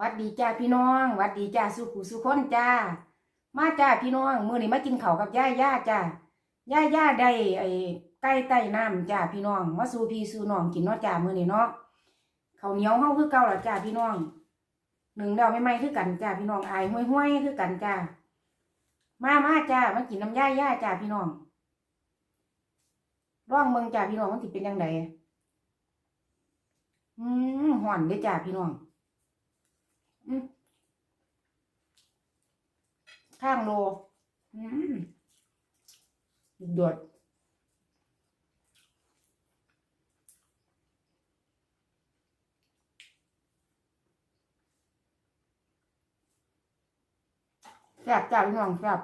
วัดดีจ้าพี่น้องวัดดีจ้าสุขุสุคนจ้า มาจ้าพี่น้องมื้อนี้มากินข้าวกับย่าย่าจ้าย่าย่าได้ไอ้ไก่ใต้น้ำจ้าพี่น้องมาสู่พี่สู่น้องกินเนาะจ้ามื้อนี้เนาะข้าวเหนียวเฮาคือเก่าละจ้าพี่น้องหนึ่งเดาไม่ไหม้คือกันจ้าพี่น้องอายห้วยๆคือกันจ้ามามาจ้ามากินน้ำย่าย่าจ้าพี่น้องร่องเมืองจ้าพี่น้องมันสิเป็นยังไงอืมห่อนเด้จ้าพี่น้อง ข้างโลอืมดดแซ่บจ้าพี่น้องแซ่บ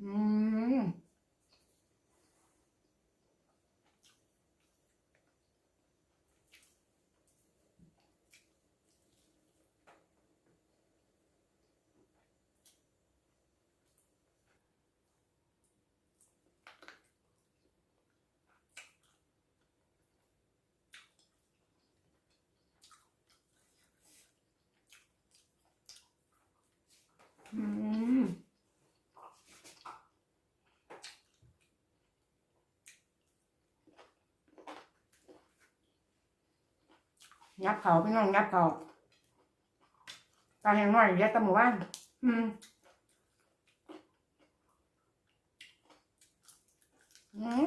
อืมอืม งับเขาพี่น้องงับเขาตาแห้งน้อยเรียกตะหมู่บ้านอืมอืม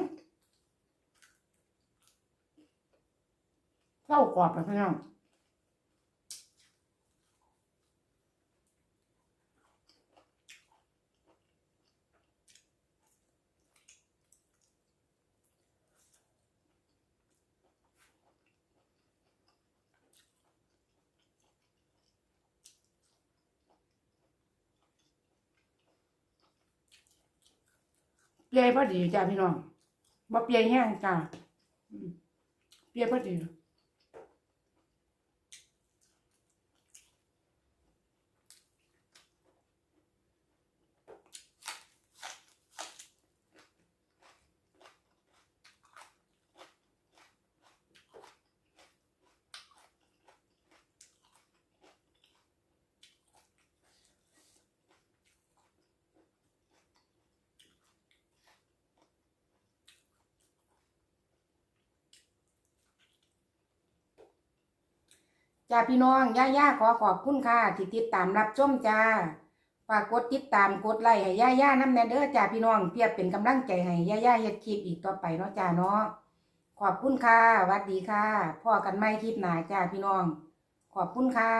เข้ากรอบไปพี่น้อง เปียพอดีจ้าพี่น้องบ่เปียแห้งจ้าเปียพอดี จ้าพี่น้องย่าย่าขอขอบคุณค่ะ ที่ติดตามรับชมจ้าฝากกดติดตามกดไลค์ให้ย่าย่าน้ำแนเด้อจ้าพี่น้องเพียบเป็นกำลังใจให้ย่าย่าเฮ็ดคลิปอีกต่อไปเนาะจ้าเนาะขอบคุณค่ะวัดดีค่ะพ่อกันไม่คลิปหนาจ้าพี่น้อง ขอบคุณค่ะ